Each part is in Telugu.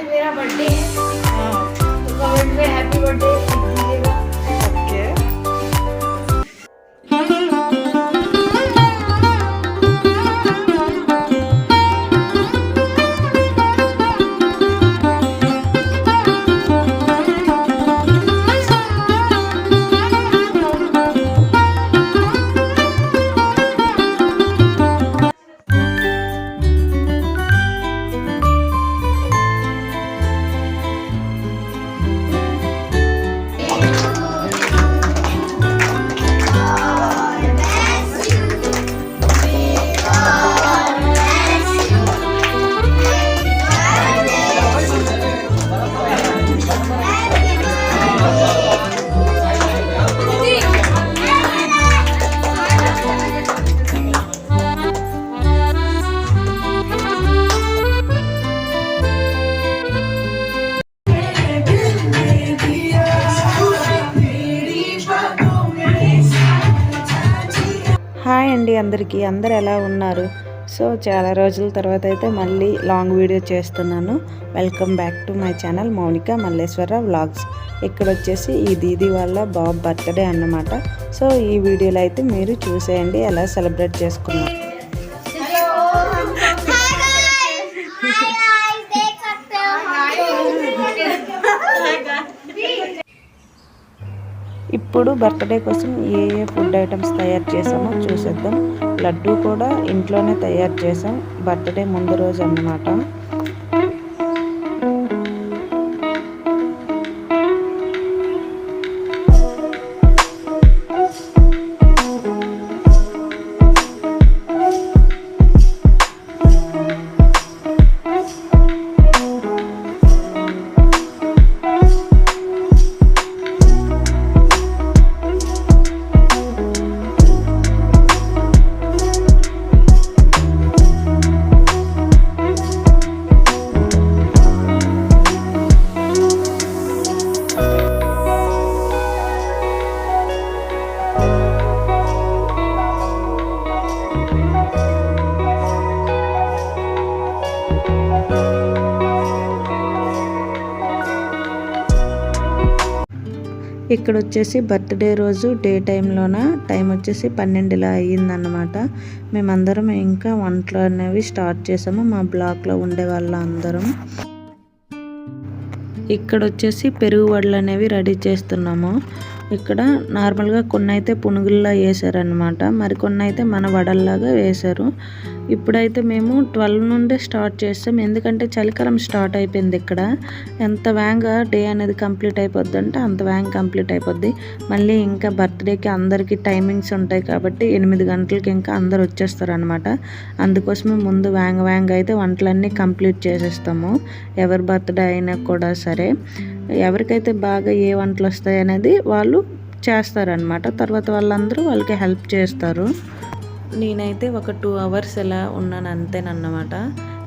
आज मेरा बर्थडे है। అందరికీ అందరు ఎలా ఉన్నారు? సో చాలా రోజుల తర్వాత అయితే మళ్ళీ లాంగ్ వీడియో చేస్తున్నాను. Welcome back to my channel Mounika Malleswara vlogs. ఇక్కడ వచ్చేసి ఈ దీది వాళ్ళ బాబు బర్త్డే అన్నమాట. సో ఈ వీడియోలో అయితే మీరు చూసేయండి ఎలా సెలబ్రేట్ చేసుకున్నారు. ఇప్పుడు బర్త్డే కోసం ఏ ఏ ఫుడ్ ఐటమ్స్ తయారు చేసామో చూసేద్దాం. లడ్డు కూడా ఇంట్లోనే తయారు చేసాం బర్త్డే ముందు రోజు అన్నమాట. ఇక్కడ వచ్చేసి బర్త్డే రోజు డే టైంలోన టైం వచ్చేసి పన్నెండులా అయ్యిందన్నమాట. మేమందరం ఇంకా వంటలు అనేవి స్టార్ట్ చేసాము మా బ్లాక్లో ఉండే వాళ్ళ అందరం ఇక్కడ వచ్చేసి పెరుగు వడలు అనేవి రెడీ చేస్తున్నాము. ఇక్కడ నార్మల్గా కొన్ని అయితే పునుగుల్లా వేసారనమాట మరి కొన్ని అయితే మన వడల్లాగా వేశారు. ఇప్పుడైతే మేము ట్వెల్వ్ నుండే స్టార్ట్ చేస్తాం. ఎందుకంటే చలికాలం స్టార్ట్ అయిపోయింది ఇక్కడ. ఎంత వేగంగా డే అనేది కంప్లీట్ అయిపోద్ది అంటే అంత వ్యాంగ్ కంప్లీట్ అయిపోద్ది. మళ్ళీ ఇంకా బర్త్డేకి అందరికీ టైమింగ్స్ ఉంటాయి కాబట్టి ఎనిమిది గంటలకి ఇంకా అందరు వచ్చేస్తారు అనమాట అందుకోసమే ముందు వ్యాంగ్ వ్యాంగ్ అయితే వంటలన్నీ కంప్లీట్ చేసేస్తాము. ఎవరి బర్త్డే అయినా కూడా సరే. ఎవరికైతే బాగా ఏ వంటలు వస్తాయి అనేది వాళ్ళు చేస్తారనమాట తర్వాత వాళ్ళందరూ వాళ్ళకి హెల్ప్ చేస్తారు. నేనైతే ఒక టూ అవర్స్ ఎలా ఉన్నాను అంతేనన్నమాట.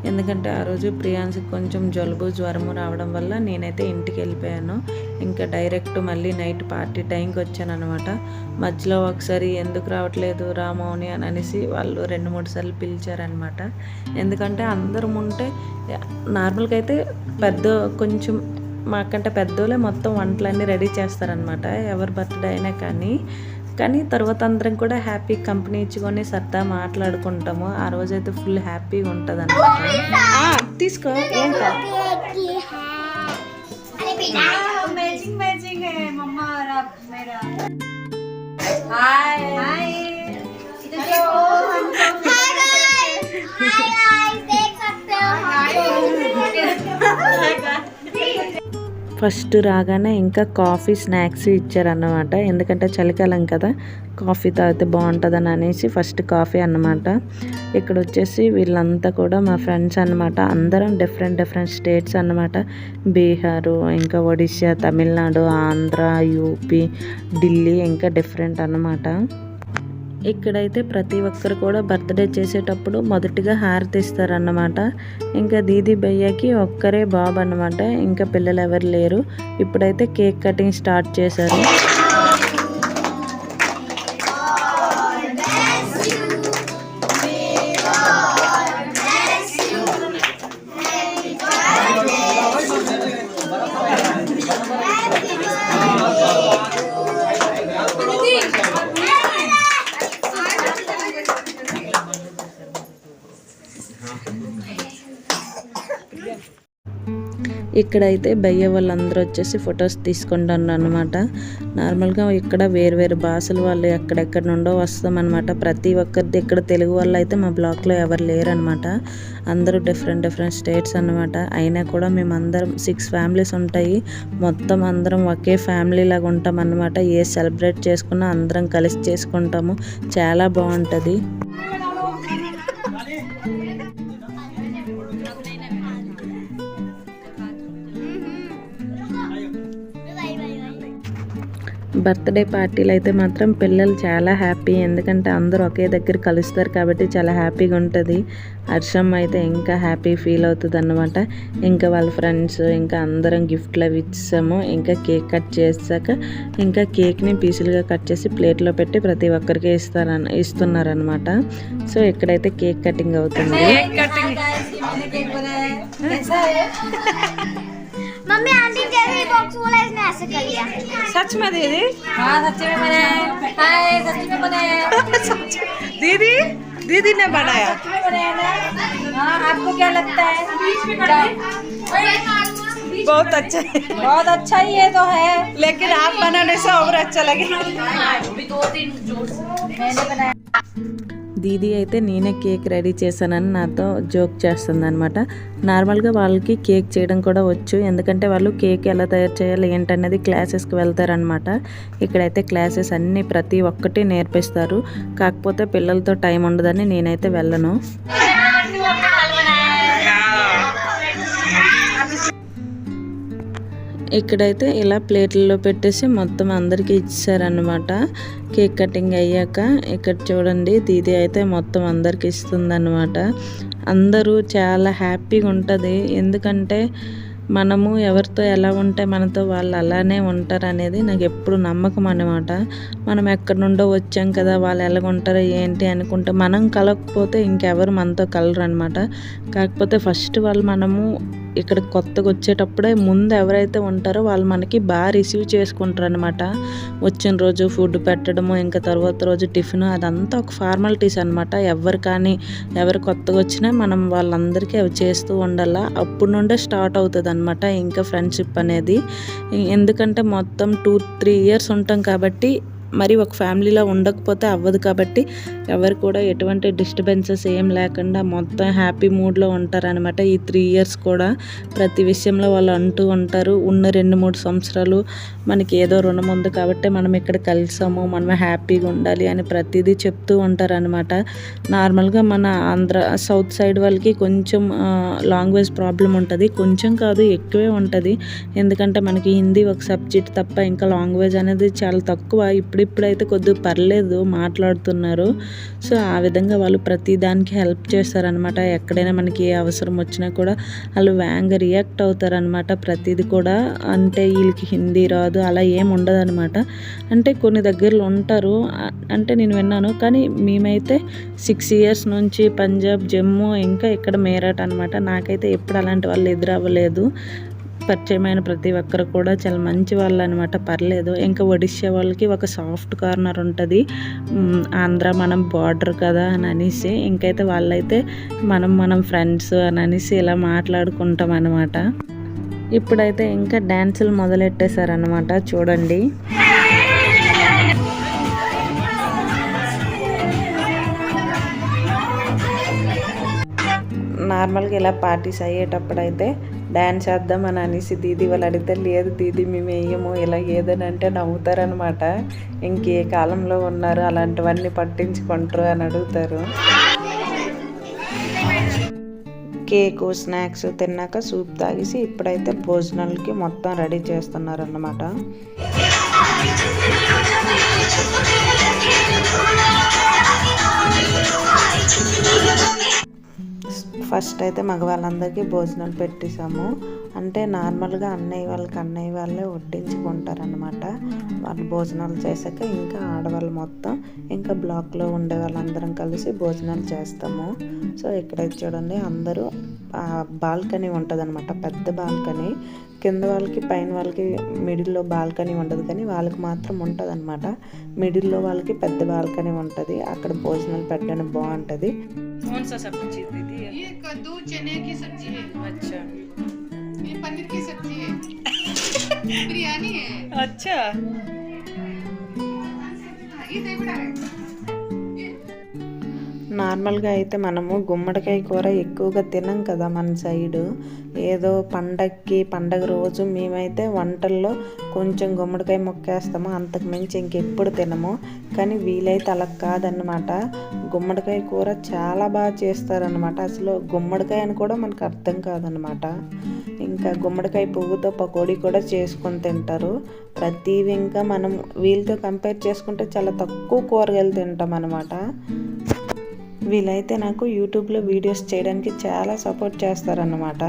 ఎందుకంటే ఆ రోజు ప్రియాన్స్కి కొంచెం జలుబు జ్వరము రావడం వల్ల నేనైతే ఇంటికి వెళ్ళిపోయాను. ఇంకా డైరెక్ట్ మళ్ళీ నైట్ పార్టీ టైంకి వచ్చానమాట మధ్యలో ఒకసారి ఎందుకు రావట్లేదు రామౌని అని అనేసి వాళ్ళు రెండు మూడు సార్లు పిలిచారనమాట ఎందుకంటే అందరం ఉంటే నార్మల్గా అయితే పెద్ద కొంచెం మాకంటే పెద్దోళ్ళే మొత్తం వంటలన్నీ రెడీ చేస్తారనమాట ఎవరి బర్త్డే అయినా కానీ. కానీ తర్వాత అందరం కూడా హ్యాపీ కంపెనీ ఇచ్చుకొని సరదా మాట్లాడుకుంటాము. ఆ రోజైతే ఫుల్ హ్యాపీగా ఉంటుంది అనమాట తీసుకో ఏం ఫస్ట్ రాగానే ఇంకా కాఫీ స్నాక్స్ ఇచ్చారన్నమాట. ఎందుకంటే చలికాలం కదా కాఫీ తాగితే బాగుంటుందని అనేసి ఫస్ట్ కాఫీ అన్నమాట. ఇక్కడ వచ్చేసి వీళ్ళంతా కూడా మా ఫ్రెండ్స్ అన్నమాట. అందరం డిఫరెంట్ డిఫరెంట్ స్టేట్స్ అన్నమాట. బీహారు ఇంకా ఒడిశా తమిళనాడు ఆంధ్ర యూపీ ఢిల్లీ ఇంకా డిఫరెంట్ అన్నమాట. ఇక్కడైతే ప్రతి ఒక్కరు కూడా బర్త్డే చేసేటప్పుడు మొదటిగా హారతి ఇస్తారన్నమాట ఇంకా దీది బయ్యకి ఒక్కరే బాబు అన్నమాట ఇంకా పిల్లలు ఎవరు లేరు. ఇప్పుడైతే కేక్ కటింగ్ స్టార్ట్ చేశారు. ఇక్కడైతే భయ్య వాళ్ళందరూ వచ్చేసి ఫొటోస్ తీసుకుంటాను అనమాట నార్మల్గా ఇక్కడ వేరు వేరు భాషల వాళ్ళు ఎక్కడెక్కడ నుండో వస్తామన్నమాట. ప్రతి ఒక్కరిది ఇక్కడ తెలుగు వాళ్ళు అయితే మా బ్లాక్లో ఎవరు లేరనమాట అందరూ డిఫరెంట్ డిఫరెంట్ స్టేట్స్ అన్నమాట. అయినా కూడా మేము అందరం సిక్స్ ఫ్యామిలీస్ ఉంటాయి. మొత్తం అందరం ఒకే ఫ్యామిలీ లాగా ఉంటాం అన్నమాట ఏ సెలబ్రేట్ చేసుకున్నా అందరం కలిసి చేసుకుంటాము. చాలా బాగుంటుంది. బర్త్డే పార్టీలు అయితే మాత్రం పిల్లలు చాలా హ్యాపీ. ఎందుకంటే అందరూ ఒకే దగ్గర కలుస్తారు కాబట్టి చాలా హ్యాపీగా ఉంటుంది. హర్షం అయితే ఇంకా హ్యాపీ ఫీల్ అవుతుంది అన్నమాట ఇంకా వాళ్ళ ఫ్రెండ్స్ ఇంకా అందరం గిఫ్ట్లు అవి ఇచ్చాము ఇంకా కేక్ కట్ చేసాక ఇంకా కేక్ని పీసులుగా కట్ చేసి ప్లేట్లో పెట్టి ప్రతి ఒక్కరికి ఇస్తారన్ ఇస్తున్నారనమాట సో ఇక్కడైతే కేక్ కటింగ్ అవుతుంది. कर लिया। సచ్ में दीदी? हाँ सच्ची में बने। हाय सच्ची में बने। दीदी? दीदी ने बनाया। हैं ना। हाँ आपको क्या लगता है? बहुत अच्छा है। बहुत अच्छा ही ये तो है। लेकिन आप बनाने से और अच्छा लगे मैंने बनाया। దీది అయితే నేనే కేక్ రెడీ చేశానని నాతో జోక్ చేస్తుంది అనమాట నార్మల్గా వాళ్ళకి కేక్ చేయడం కూడా వచ్చు. ఎందుకంటే వాళ్ళు కేక్ ఎలా తయారు చేయాలి ఏంటనేది క్లాసెస్కి వెళ్తారనమాట ఇక్కడైతే క్లాసెస్ అన్నీ ప్రతి ఒక్కటి నేర్పిస్తారు. కాకపోతే పిల్లలతో టైం ఉండదని నేనైతే వెళ్ళను. ఇక్కడైతే ఇలా ప్లేట్లలో పెట్టేసి మొత్తం అందరికీ ఇచ్చారనమాట కేక్ కటింగ్ అయ్యాక ఇక్కడ చూడండి దీది అయితే మొత్తం అందరికి ఇస్తుందన్నమాట. అందరూ చాలా హ్యాపీగా ఉంటుంది. ఎందుకంటే మనము ఎవరితో ఎలా ఉంటే మనతో వాళ్ళు అలానే ఉంటారు అనేది నాకు ఎప్పుడు నమ్మకం అనమాట మనం ఎక్కడి నుండో వచ్చాం కదా వాళ్ళు ఎలా ఉంటారో ఏంటి అనుకుంటే మనం కలగకపోతే ఇంకెవరు మనతో కలరు అనమాట కాకపోతే ఫస్ట్ వాళ్ళు మనము ఇక్కడ కొత్తగా వచ్చేటప్పుడే ముందు ఎవరైతే ఉంటారో వాళ్ళు మనకి బాగా రిసీవ్ చేసుకుంటారు అనమాట వచ్చిన రోజు ఫుడ్ పెట్టడము ఇంకా తర్వాత రోజు టిఫిన్ అదంతా ఒక ఫార్మాలిటీస్ అనమాట ఎవరు కానీ ఎవరు కొత్తగా వచ్చినా మనం వాళ్ళందరికీ అవి చేస్తూ ఉండాలా. అప్పుడు నుండే స్టార్ట్ అవుతుంది అనమాట ఇంకా ఫ్రెండ్షిప్ అనేది. ఎందుకంటే మొత్తం టూ త్రీ ఇయర్స్ ఉంటాం కాబట్టి మరి ఒక ఫ్యామిలీలో ఉండకపోతే అవ్వదు కాబట్టి ఎవరు కూడా ఎటువంటి డిస్టర్బెన్సెస్ ఏం లేకుండా మొత్తం హ్యాపీ మూడ్లో ఉంటారనమాట ఈ త్రీ ఇయర్స్ కూడా ప్రతి విషయంలో వాళ్ళు అంటూ ఉంటారు ఉన్న రెండు మూడు సంవత్సరాలు మనకి ఏదో రుణం ఉంది కాబట్టి మనం ఇక్కడ కలిసాము మనం హ్యాపీగా ఉండాలి అని ప్రతిదీ చెప్తూ ఉంటారనమాట నార్మల్గా మన ఆంధ్ర సౌత్ సైడ్ వాళ్ళకి కొంచెం లాంగ్వేజ్ ప్రాబ్లం ఉంటుంది. కొంచెం కాదు ఎక్కువే ఉంటుంది. ఎందుకంటే మనకి హిందీ ఒక సబ్జెక్ట్ తప్ప ఇంకా లాంగ్వేజ్ అనేది చాలా తక్కువ. ఇప్పుడు ఇప్పుడిప్పుడైతే కొద్దిగా పర్లేదు మాట్లాడుతున్నారు. సో ఆ విధంగా వాళ్ళు ప్రతి దానికి హెల్ప్ చేస్తారనమాట ఎక్కడైనా మనకి ఏ అవసరం వచ్చినా కూడా వాళ్ళు వ్యాంగ్ రియాక్ట్ అవుతారనమాట ప్రతిదీ కూడా అంటే వీళ్ళకి హిందీ రాదు అలా ఏం ఉండదనమాట అంటే కొన్ని దగ్గరలో ఉంటారు అంటే నేను విన్నాను. కానీ మేమైతే సిక్స్ ఇయర్స్ నుంచి పంజాబ్ జమ్మూ ఇంకా ఇక్కడ మేరట్ అనమాట నాకైతే ఎప్పుడు అలాంటి వాళ్ళు ఎదురవ్వలేదు. పరిచయమైన ప్రతి ఒక్కరు కూడా చాలా మంచి వాళ్ళు అనమాట పర్లేదు. ఇంకా ఒడిశా వాళ్ళకి ఒక సాఫ్ట్ కార్నర్ ఉంటుంది. ఆంధ్ర మనం బార్డర్ కదా అని అనేసి ఇంకైతే వాళ్ళైతే మనం మనం ఫ్రెండ్స్ అని అనేసి ఇలా మాట్లాడుకుంటాం అనమాట ఇప్పుడైతే ఇంకా డ్యాన్సులు మొదలెట్టేశారనమాట చూడండి. నార్మల్గా ఇలా పార్టీస్ అయ్యేటప్పుడు అయితే డ్యాన్స్ చేద్దాం అని అనేసి దీది వాళ్ళు అడిగితే లేదు దీది మేము వేయము ఇలా ఏదని అంటే నవ్వుతారనమాట. ఇంకే కాలంలో ఉన్నారు? అలాంటివన్నీ పట్టించుకుంటారు అని అడుగుతారు. కేకు స్నాక్స్ తిన్నాక సూప్ తాగేసి ఇప్పుడైతే భోజనాలకి మొత్తం రెడీ చేస్తున్నారన్నమాట. ఫస్ట్ అయితే మగవాళ్ళందరికీ భోజనాలు పెట్టేసాము అంటే నార్మల్గా అన్నయ్య వాళ్ళకి అన్నయ్య వాళ్ళే వడ్డించుకుంటారనమాట వాళ్ళు భోజనాలు చేశాక ఇంకా ఆడవాళ్ళు మొత్తం ఇంకా బ్లాక్లో ఉండే వాళ్ళందరం కలిసి భోజనాలు చేస్తాము సో ఇక్కడైతే చూడండి అందరూ బాల్కనీ ఉంటుంది పెద్ద బాల్కనీ కింద వాళ్ళకి పైన వాళ్ళకి మిడిల్లో బాల్కనీ ఉండదు కానీ వాళ్ళకి మాత్రం ఉంటుంది అనమాట మిడిల్లో వాళ్ళకి పెద్ద బాల్కనీ ఉంటుంది అక్కడ భోజనాలు పెట్టడానికి బాగుంటుంది कौन सा सब्जी दीदी ये कद्दू चने की सब्जी है अच्छा ये पनीर की सब्ज़ी है। बिरयानी है। अच्छा। हाँ, ये दही है। నార్మల్గా అయితే మనము గుమ్మడికాయ కూర ఎక్కువగా తినం కదా మన సైడు. ఏదో పండగకి పండగ రోజు మేమైతే వంటల్లో కొంచెం గుమ్మడికాయ మొక్కేస్తాము. అంతకు మించి ఇంకెప్పుడు తినము. కానీ వీలైతే అలా కాదన్నమాట. గుమ్మడికాయ కూర చాలా బాగా చేస్తారనమాట అసలు గుమ్మడికాయ అని కూడా మనకు అర్థం కాదనమాట ఇంకా గుమ్మడికాయ పువ్వుతో పకోడీ కూడా చేసుకొని తింటారు. ప్రతివి ఇంకా మనం వీళ్ళతో కంపేర్ చేసుకుంటే చాలా తక్కువ కూరగాయలు తింటాం అనమాట వీళ్ళైతే నాకు యూట్యూబ్లో వీడియోస్ చేయడానికి చాలా సపోర్ట్ చేస్తారన్నమాట.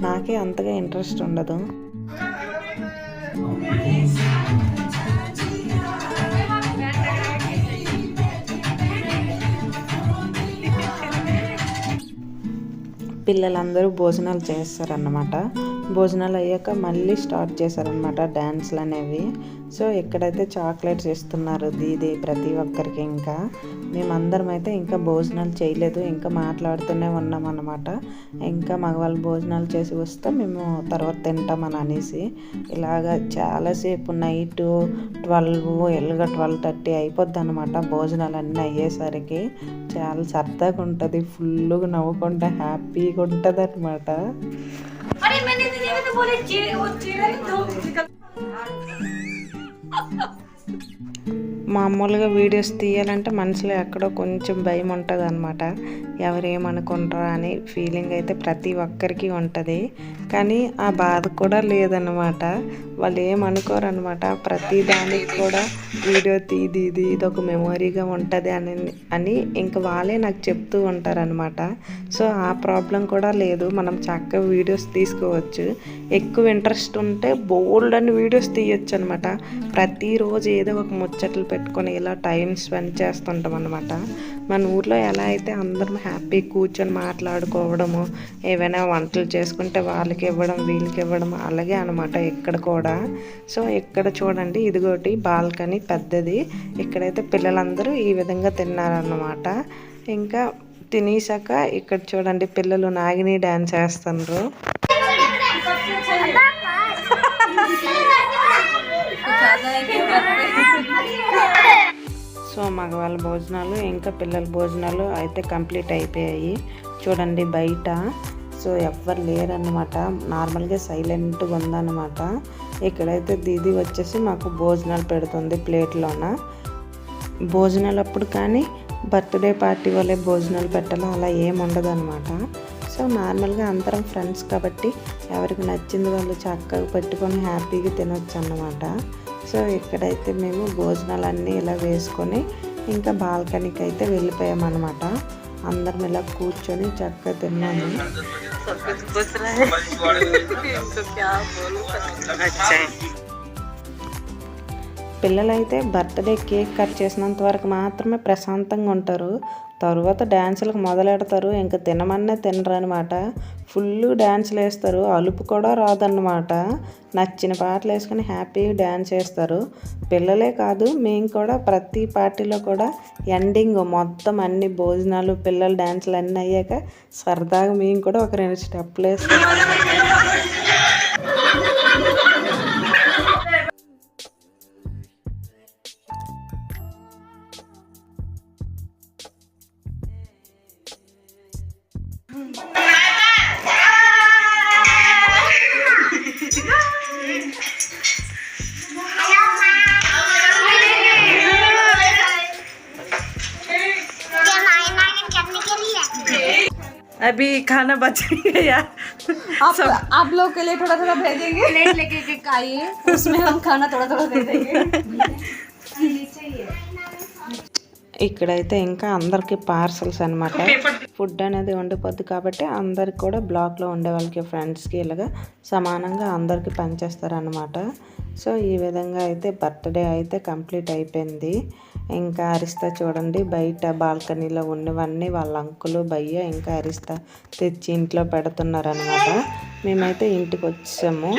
నాకే అంతగా ఇంట్రెస్ట్ ఉండదు. పిల్లలందరూ భోజనాలు చేస్తారన్నమాట. భోజనాలు అయ్యాక మళ్ళీ స్టార్ట్ చేశారనమాట డ్యాన్స్లు అనేవి సో ఎక్కడైతే చాక్లెట్స్ ఇస్తున్నారు దీది ప్రతి ఒక్కరికి ఇంకా. మేమందరం అయితే ఇంకా భోజనాలు చేయలేదు ఇంకా మాట్లాడుతూనే ఉన్నాం అనమాట ఇంకా మగవాళ్ళు భోజనాలు చేసి వస్తే మేము తర్వాత తింటామని అనేసి. ఇలాగ చాలాసేపు నైట్ ట్వెల్వ్ ఎల్లుగా ట్వెల్వ్ థర్టీ అయిపోద్ది అనమాట భోజనాలు అన్నీ అయ్యేసరికి. చాలా సరదాగా ఉంటుంది ఫుల్గా నవ్వుకుంటే హ్యాపీగా ఉంటుంది అనమాట మామూలుగా వీడియోస్ తీయాలంటే మనసులో ఎక్కడో కొంచెం భయం ఉంటుంది అనమాట ఎవరేమనుకుంటారా అని ఫీలింగ్ అయితే ప్రతి ఒక్కరికి ఉంటుంది. కానీ ఆ బాధ కూడా లేదనమాట వాళ్ళు ఏమనుకోరు అనమాట ప్రతి దానికి కూడా వీడియో తీది ఇది ఇది ఒక మెమొరీగా ఉంటుంది అని అని ఇంకా వాళ్ళే నాకు చెప్తూ ఉంటారనమాట సో ఆ ప్రాబ్లం కూడా లేదు. మనం చక్కగా వీడియోస్ తీసుకోవచ్చు. ఎక్కువ ఇంట్రెస్ట్ ఉంటే బోల్డ్ అని వీడియోస్ తీయొచ్చు అనమాట ప్రతిరోజు ఏదో ఒక ముచ్చట్లు పెట్టుకొని ఇలా టైం స్పెండ్ చేస్తుంటాం అనమాట మన ఊర్లో ఎలా అయితే అందరం హ్యాపీ కూర్చొని మాట్లాడుకోవడము ఏవైనా వంటలు చేసుకుంటే వాళ్ళకి ఇవ్వడం వీళ్ళకి ఇవ్వడం అలాగే అనమాట ఇక్కడ కూడా సో ఇక్కడ చూడండి ఇదిగోటి బాల్కనీ పెద్దది ఇక్కడైతే పిల్లలందరూ ఈ విధంగా తిన్నారన్నమాట ఇంకా తినేసాక ఇక్కడ చూడండి పిల్లలు నాగిని డ్యాన్స్ వేస్తున్నారు సో మగవాళ్ళ భోజనాలు ఇంకా పిల్లల భోజనాలు అయితే కంప్లీట్ అయిపోయాయి. చూడండి బయట. సో ఎవ్వరు లేరన్నమాట. నార్మల్గా సైలెంట్గా ఉందన్నమాట. ఇక్కడైతే దీది వచ్చేసి మాకు భోజనాలు పెడుతుంది ప్లేట్లోన. భోజనాలు అప్పుడు కానీ బర్త్డే పార్టీ వాళ్ళే భోజనాలు పెట్టాలో? అలా ఏముండదు అనమాట సో నార్మల్గా అందరం ఫ్రెండ్స్ కాబట్టి ఎవరికి నచ్చింది వాళ్ళు చక్కగా పెట్టుకొని హ్యాపీగా తినొచ్చు అన్నమాట సో ఇక్కడైతే మేము భోజనాలన్నీ ఇలా వేసుకొని ఇంకా బాల్కనీకి అయితే వెళ్ళిపోయామన్నమాట. అందరం ఇలా కూర్చొని చక్కగా తిన్నాము. పిల్లలైతే బర్త్డే కేక్ కట్ చేసినంత వరకు మాత్రమే ప్రశాంతంగా ఉంటారు. తర్వాత డ్యాన్సులకు మొదలెడతారు. ఇంకా తినమన్నా తినరు అనమాట ఫుల్ డ్యాన్సులు వేస్తారు అలుపు కూడా రాదన్నమాట. నచ్చిన పాటలు వేసుకొని హ్యాపీగా డ్యాన్స్ వేస్తారు పిల్లలే కాదు మేము కూడా ప్రతి పార్టీలో కూడా ఎండింగ్ మొత్తం అన్ని భోజనాలు పిల్లల డ్యాన్సులు అన్నీ అయ్యాక సరదాగా మేము కూడా ఒక రెండు స్టెప్లు వేస్తాం खाना बच गया आप आप लोग के लिए थोड़ा थोड़ा भेजेंगे। प्लेट लेके के खाइए। उसमें हम खाना थोड़ा थोड़ा दे देंगे। ఇక్కడైతే ఇంకా అందరికి పార్సల్స్ అనమాట ఫుడ్ అనేది ఉండిపోద్ది కాబట్టి అందరికి కూడా బ్లాక్లో ఉండే వాళ్ళకి ఫ్రెండ్స్కి ఇలాగా సమానంగా అందరికి పనిచేస్తారనమాట సో ఈ విధంగా అయితే బర్త్డే అయితే కంప్లీట్ అయిపోయింది. ఇంకా అరిస్తా చూడండి బయట బాల్కనీలో ఉన్నవన్నీ వాళ్ళ అంకులు భయ్య ఇంకా అరిస్తా తెచ్చి ఇంట్లో పెడుతున్నారనమాట మేమైతే ఇంటికి వచ్చాము.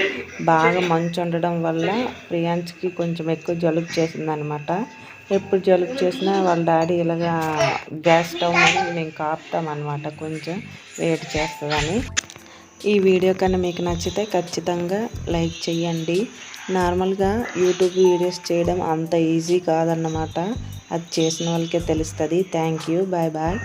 బాగా మంచు ఉండడం వల్ల ప్రియాంచ్కి కొంచెం ఎక్కువ జలుబు చేసిందనమాట ఎప్పుడు జలుబు చేసినా వాళ్ళ డాడీ ఇలాగా గ్యాస్ స్టవ్ మీద మేము కాపుతామన్నమాట అనమాట కొంచెం వేడి చేస్తుందని. ఈ వీడియో కన్నా మీకు నచ్చితే ఖచ్చితంగా లైక్ చేయండి నార్మల్గా యూట్యూబ్ వీడియోస్ చేయడం అంత ఈజీ కాదన్నమాట. అది చేసిన వాళ్ళకే తెలుస్తుంది. Thank you. Bye bye.